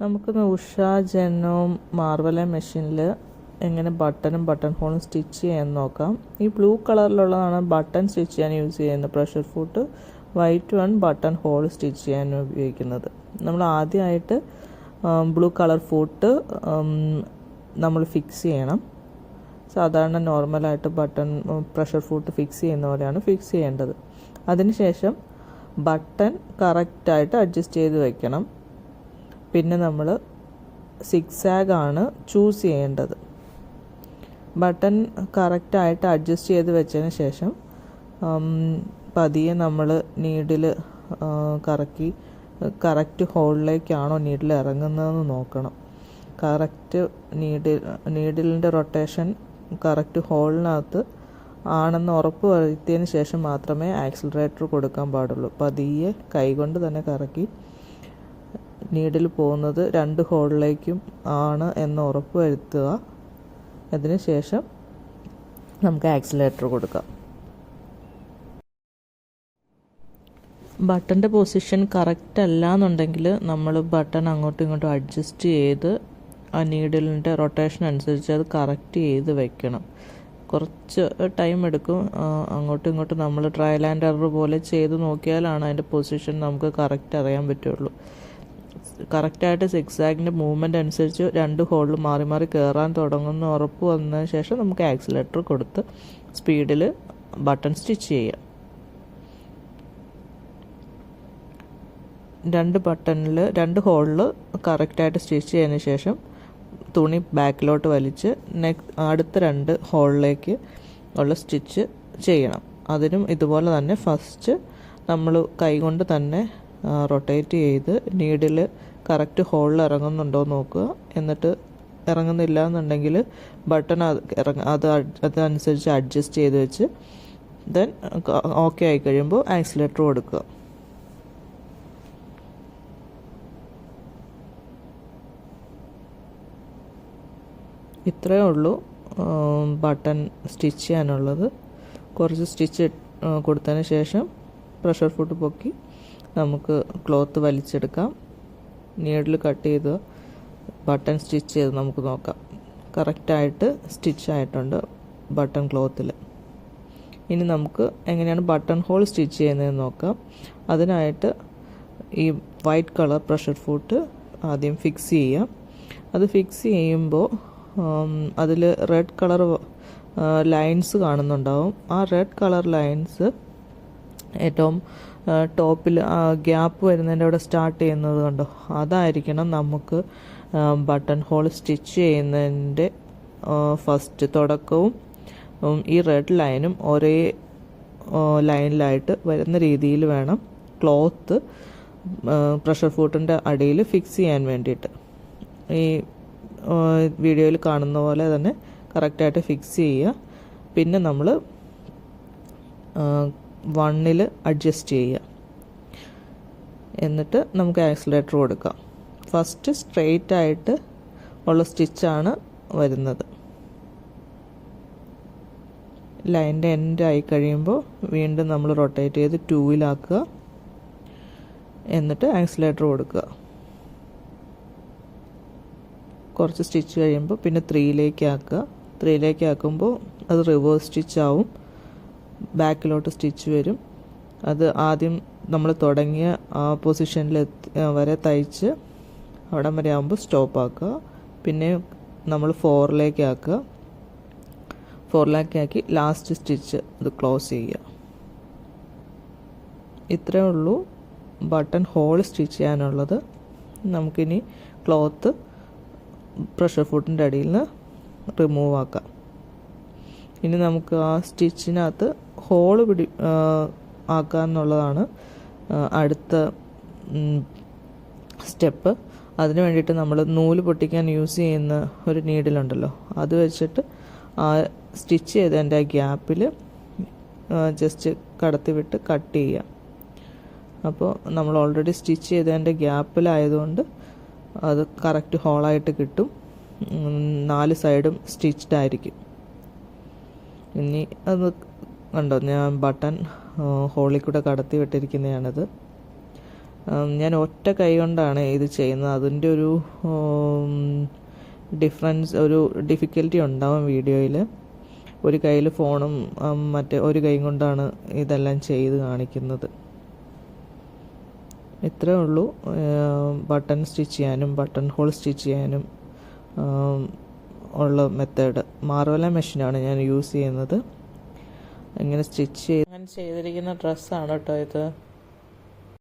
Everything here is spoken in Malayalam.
നമുക്കിന്ന് ഉഷ ജെന്നോം മാർവല മെഷീനിൽ എങ്ങനെ ബട്ടണും ബട്ടൺ ഹോളും സ്റ്റിച്ച് ചെയ്യാൻ നോക്കാം. ഈ ബ്ലൂ കളറിലുള്ളതാണ് ബട്ടൺ സ്റ്റിച്ച് ചെയ്യാൻ യൂസ് ചെയ്യുന്നത്. Pressure foot white one button hole stitch ചെയ്യാൻ ഉപയോഗിക്കുന്നത്. നമ്മൾ ആദ്യമായിട്ട് ബ്ലൂ കളർ ഫുട്ട് നമ്മൾ ഫിക്സ് ചെയ്യണം. സാധാരണ നോർമലായിട്ട് ബട്ടൺ പ്രഷർ ഫുട്ട് ഫിക്സ് ചെയ്യുന്ന പോലെയാണ് ഫിക്സ് ചെയ്യേണ്ടത്. അതിനുശേഷം ബട്ടൺ കറക്റ്റായിട്ട് അഡ്ജസ്റ്റ് ചെയ്ത് വെക്കണം. പിന്നെ നമ്മൾ സിക്സാഗ് ആണ് ചൂസ് ചെയ്യേണ്ടത്. ബട്ടൺ കറക്റ്റായിട്ട് അഡ്ജസ്റ്റ് ചെയ്ത് വെച്ചതിന് ശേഷം പതിയെ നമ്മൾ നീഡിൽ കറക്കി കറക്റ്റ് ഹോളിലേക്കാണോ നീഡിൽ ഇറങ്ങുന്നതെന്ന് നോക്കണം. കറക്റ്റ് നീഡിൽ നീഡിലിന്റെ റൊട്ടേഷൻ കറക്റ്റ് ഹോളിനകത്ത് ആണെന്ന് ഉറപ്പ് വരുത്തിയതിന് ശേഷം മാത്രമേ ആക്സിലറേറ്റർ കൊടുക്കാൻ പാടുള്ളൂ. പതിയെ കൈകൊണ്ട് തന്നെ കറക്കി നീഡിൽ പോകുന്നത് രണ്ട് ഹോളിലേക്കും ആണ് എന്ന് ഉറപ്പ് വരുത്തുക അതിന് ശേഷം നമുക്ക് ആക്സിലേറ്റർ കൊടുക്കാം. ബട്ടന്റെ പൊസിഷൻ കറക്റ്റ് അല്ല എന്നുണ്ടെങ്കിൽ നമ്മൾ ബട്ടൺ അങ്ങോട്ടും ഇങ്ങോട്ടും അഡ്ജസ്റ്റ് ചെയ്ത് ആ നീഡിലിന്റെ റൊട്ടേഷൻ അനുസരിച്ച് അത് കറക്റ്റ് ചെയ്ത് വെക്കണം. കുറച്ച് ടൈം എടുക്കും. അങ്ങോട്ടും ഇങ്ങോട്ടും നമ്മൾ ട്രയൽ ആൻഡ് എറർ പോലെ ചെയ്ത് നോക്കിയാലാണ് അതിന്റെ പൊസിഷൻ നമുക്ക് കറക്റ്റ് അറിയാൻ പറ്റുള്ളൂ. കറക്റ്റായിട്ട് സിക്സാഗിന്റെ മൂവ്മെന്റ് അനുസരിച്ച് രണ്ട് ഹോളിൽ മാറി മാറി കയറാൻ തുടങ്ങുന്ന ഉറപ്പ് വന്നതിന് ശേഷം നമുക്ക് ആക്സിലേറ്റർ കൊടുത്ത് സ്പീഡിൽ ബട്ടൺ സ്റ്റിച്ച് ചെയ്യാം. രണ്ട് ബട്ടണിൽ രണ്ട് ഹോളിൽ കറക്റ്റായിട്ട് സ്റ്റിച്ച് ചെയ്തതിന് ശേഷം തുണി ബാക്കിലോട്ട് വലിച്ച് നെക്സ്റ്റ് അടുത്ത രണ്ട് ഹോളിലേക്ക് ഉള്ള സ്റ്റിച്ച് ചെയ്യണം. അതിനും ഇതുപോലെ തന്നെ ഫസ്റ്റ് നമ്മൾ കൈകൊണ്ട് തന്നെ റൊട്ടേറ്റ് ചെയ്ത് നീഡിൽ കറക്റ്റ് ഹോളിൽ ഇറങ്ങുന്നുണ്ടോ നോക്കുക. എന്നിട്ട് ഇറങ്ങുന്നില്ല എന്നുണ്ടെങ്കിൽ ബട്ടൺ ഇറങ്ങ അത് അതനുസരിച്ച് അഡ്ജസ്റ്റ് ചെയ്ത് വെച്ച് ദെൻ ഓക്കെ ആയി കഴിയുമ്പോൾ ആക്സിലേറ്റർ കൊടുക്കുക. ഇത്രയേ ഉള്ളൂ ബട്ടൺ സ്റ്റിച്ച് ചെയ്യാനുള്ളത്. കുറച്ച് സ്റ്റിച്ച് കൊടുത്തതിന് ശേഷം പ്രഷർ ഫുഡ് പൊക്കി നമുക്ക് ക്ലോത്ത് വലിച്ചെടുക്കാം. നീഡിൽ കട്ട് ചെയ്ത് ബട്ടൺ സ്റ്റിച്ച് ചെയ്ത് നമുക്ക് നോക്കാം. കറക്റ്റായിട്ട് സ്റ്റിച്ച് ആയിട്ടുണ്ട് ബട്ടൺ ക്ലോത്തിൽ ഇനി നമുക്ക് എങ്ങനെയാണ് ബട്ടൺ ഹോൾ സ്റ്റിച്ച് ചെയ്യുന്നതെന്ന് നോക്കാം. അതിനായിട്ട് ഈ വൈറ്റ് കളർ പ്രഷർ ഫൂട്ട് ആദ്യം ഫിക്സ് ചെയ്യാം. അത് ഫിക്സ് ചെയ്യുമ്പോൾ അതിൽ റെഡ് കളർ ലൈൻസ് കാണുന്നുണ്ടാവും. ആ റെഡ് കളർ ലൈൻസ് ഏറ്റവും ടോപ്പിൽ ഗ്യാപ്പ് വരുന്നതിന്റെ അവിടെ സ്റ്റാർട്ട് ചെയ്യുന്നത് കണ്ടോ? അതായിരിക്കണം നമുക്ക് ബട്ടൺ ഹോൾ സ്റ്റിച്ച് ചെയ്യുന്നതിന്റെ ഫസ്റ്റ് തുടക്കവും ഈ റെഡ് ലൈനും ഒരേ ലൈനിലായിട്ട് വരുന്ന രീതിയിൽ വേണം ക്ലോത്ത് പ്രഷർ ഫുട്ടിന്റെ അടിയിൽ ഫിക്സ് ചെയ്യാൻ വേണ്ടിയിട്ട്. ഈ വീഡിയോയിൽ കാണുന്ന പോലെ തന്നെ കറക്റ്റായിട്ട് ഫിക്സ് ചെയ്യുക. പിന്നെ നമ്മൾ വണ്ണിൽ അഡ്ജസ്റ്റ് ചെയ്യുക. എന്നിട്ട് നമുക്ക് ആക്സിലേറ്റർ കൊടുക്കാം. ഫസ്റ്റ് സ്ട്രെയിറ്റ് ആയിട്ട് ഉള്ള സ്റ്റിച്ചാണ് വരുന്നത്. ലൈന്റെ എൻഡ് ആയി കഴിയുമ്പോൾ വീണ്ടും നമ്മൾ റൊട്ടേറ്റ് ചെയ്ത് ടൂവിലാക്കുക എന്നിട്ട് ആക്സിലേറ്റർ കൊടുക്കുക. കുറച്ച് സ്റ്റിച്ച് കഴിയുമ്പോൾ പിന്നെ ത്രീയിലേക്ക് ആക്കുക. ത്രീയിലേക്ക് ആക്കുമ്പോൾ അത് റിവേഴ്സ് സ്റ്റിച്ച് ആവും. ബാക്കിലോട്ട് സ്റ്റിച്ച് വരും. അത് ആദ്യം നമ്മൾ തുടങ്ങിയ ആ പൊസിഷനിൽ വരെ തയ്ച്ച് അവിടം വരെ ആകുമ്പോൾ സ്റ്റോപ്പ് ആക്കുക. പിന്നെ നമ്മൾ ഫോറിലേക്ക് ആക്കുക. ഫോറിലേക്ക് ആക്കി ലാസ്റ്റ് സ്റ്റിച്ച് അത് ക്ലോസ് ചെയ്യുക. ഇത്രയേ ഉള്ളൂ ബട്ടൺ ഹോൾ സ്റ്റിച്ച് ചെയ്യാനുള്ളത്. നമുക്കിനി ക്ലോത്ത് പ്രഷർ ഫുഡിന്റെ അടിയിൽ നിന്ന് റിമൂവ് ആക്കാം. ഇനി നമുക്ക് ആ സ്റ്റിച്ചിനകത്ത് ഹോൾ പിടി ആക്കുക എന്നുള്ളതാണ് അടുത്ത സ്റ്റെപ്പ്. അതിന് വേണ്ടിയിട്ട് നമ്മൾ നൂൽ പൊട്ടിക്കാൻ യൂസ് ചെയ്യുന്ന ഒരു നീഡിലുണ്ടല്ലോ. അത് വെച്ചിട്ട് ആ സ്റ്റിച്ച് ചെയ്തതിന്റെ ആ ഗ്യാപ്പിൽ ജസ്റ്റ് കടത്തി വിട്ട് കട്ട് ചെയ്യുക. അപ്പോൾ നമ്മൾ ഓൾറെഡി സ്റ്റിച്ച് ചെയ്തതിന്റെ ഗ്യാപ്പിലായതുകൊണ്ട് അത് കറക്റ്റ് ഹോളായിട്ട് കിട്ടും. നാല് സൈഡും സ്റ്റിച്ച്ഡ് ആയിരിക്കും. ഇനി അത് കണ്ടോ ഞാൻ ബട്ടൺ ഹോളിൽ കൂടെ കടത്തി വിട്ടിരിക്കുന്നതാണത്. ഞാൻ ഒറ്റ കൈ കൊണ്ടാണ് ഇത് ചെയ്യുന്നത്. അതിന്റെ ഒരു ഡിഫറൻസ് ഒരു ഡിഫിക്കൽറ്റി ഉണ്ടാവും വീഡിയോയിൽ ഒരു കയ്യിൽ ഫോണും മറ്റേ ഒരു കൈ കൊണ്ടാണ് ഇതെല്ലാം ചെയ്ത് കാണിക്കുന്നത്. ഇത്രേ ഉള്ളൂ. ബട്ടൺ സ്റ്റിച്ച് ചെയ്യാനും ബട്ടൺ ഹോൾ സ്റ്റിച്ച് ചെയ്യാനും ഉള്ള മെത്തേഡ്. മാർവല മെഷീനാണ് ഞാൻ യൂസ് ചെയ്യുന്നത്. ഇങ്ങനെ സ്റ്റിച്ച് ചെയ്ത് അങ്ങനെ ചെയ്തിരിക്കുന്ന ഡ്രസ്സാണ് കേട്ടോ ഇത്.